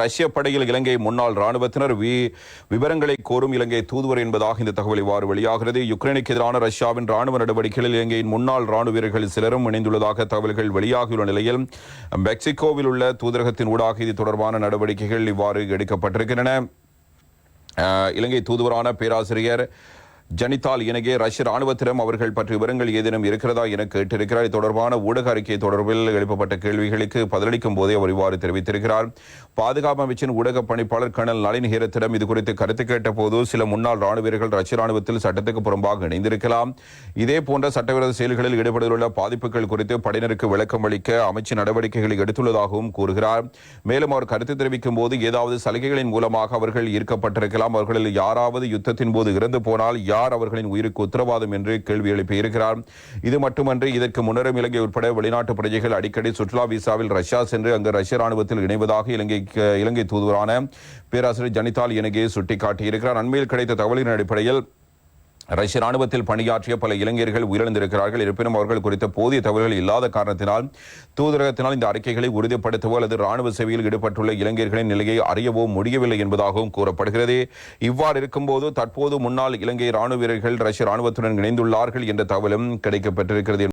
ரஷ்ய படையில் இலங்கை முன்னாள் ராணுவத்தினர் வி விவரங்களை கோரும் இலங்கை தூதுவர் என்பதாக இந்த தகவல் இவ்வாறு வெளியாகிறது. யுக்ரைனுக்கு எதிரான ரஷ்யாவின் ராணுவ நடவடிக்கைகளில் இலங்கையின் முன்னாள் ராணுவ வீரர்கள் சிலரும் இணைந்துள்ளதாக தகவல்கள் வெளியாகியுள்ள நிலையில் மெக்சிகோவில் உள்ள தூதரகத்தின் ஊடாக இது தொடர்பான நடவடிக்கைகள் இவ்வாறு எடுக்கப்பட்டிருக்கின்றன. இலங்கை தூதுவரான பேராசிரியர் ஜனிதால் இணங்கே ரஷ்ய ராணுவத்திடம் அவர்கள் பற்றி விவரங்கள் ஏதேனும் இருக்கிறதா என கேட்டிருக்கிறார். இது தொடர்பான ஊடக அறிக்கை தொடர்பில் எழுப்பப்பட்ட கேள்விகளுக்கு பதிலளிக்கும் போதே அவர் இவ்வாறு தெரிவித்திருக்கிறார். பாதுகாப்பு அமைச்சின் ஊடக பணிப்பாளர் கர்னல் நளின் ஹீரத்திடம் இது குறித்து கருத்து கேட்ட போது சில முன்னாள் ராணுவ வீரர்கள் ரஷ்ய ராணுவத்தில் சட்டத்துக்கு புறம்பாக இணைந்திருக்கலாம். இதே போன்ற சட்டவிரோத செயல்களில் ஈடுபடுவதுள்ள பாதிப்புகள் குறித்து படையினருக்கு விளக்கம் அளிக்க அமைச்சு நடவடிக்கைகளை எடுத்துள்ளதாகவும் கூறுகிறார். மேலும் அவர் கருத்து தெரிவிக்கும் போது ஏதாவது சலுகைகளின் மூலமாக அவர்கள் ஈர்க்கப்பட்டிருக்கலாம். அவர்களில் யாராவது யுத்தத்தின் போது இறந்து போனால் யார் அவர்களின் உயிருக்கு உத்தரவாதம் என்று கேள்வி எழுப்பியிருக்கிறார் இது மட்டுமன்றி இதற்கு முன்னரும் இலங்கை உட்பட வெளிநாட்டு பிரஜைகள் அடிக்கடி சுற்றுலா விசாவில் ரஷ்யா சென்று அங்கு ரஷ்ய ராணுவத்தில் இணைவதாக இலங்கை இலங்கை தூதுவரான பேராசிரியர் ஜனிதால் இணங்கே சுட்டிக்காட்டியிருக்கிறார். அண்மையில் கிடைத்த தகவலின் அடிப்படையில் ரஷ்ய ராணுவத்தில் பணியாற்றிய பல இளைஞர்கள் உயிரிழந்திருக்கிறார்கள். இருப்பினும் அவர்கள் குறித்த போதிய தகவல்கள் இல்லாத காரணத்தினால் தூதரகத்தினால் இந்த அறிக்கைகளை உறுதிப்படுத்தவோ அல்லது ராணுவ சேவையில் ஈடுபட்டுள்ள இளைஞர்களின் நிலையை அறியவோ முடியவில்லை என்பதாகவும் கூறப்படுகிறது. இவ்வாறு இருக்கும்போது தற்போது முன்னாள் இலங்கை ராணுவ வீரர்கள் ரஷ்ய ராணுவத்துடன் இணைந்துள்ளார்கள் என்ற தகவலும் கிடைக்கப்பட்டிருக்கிறது.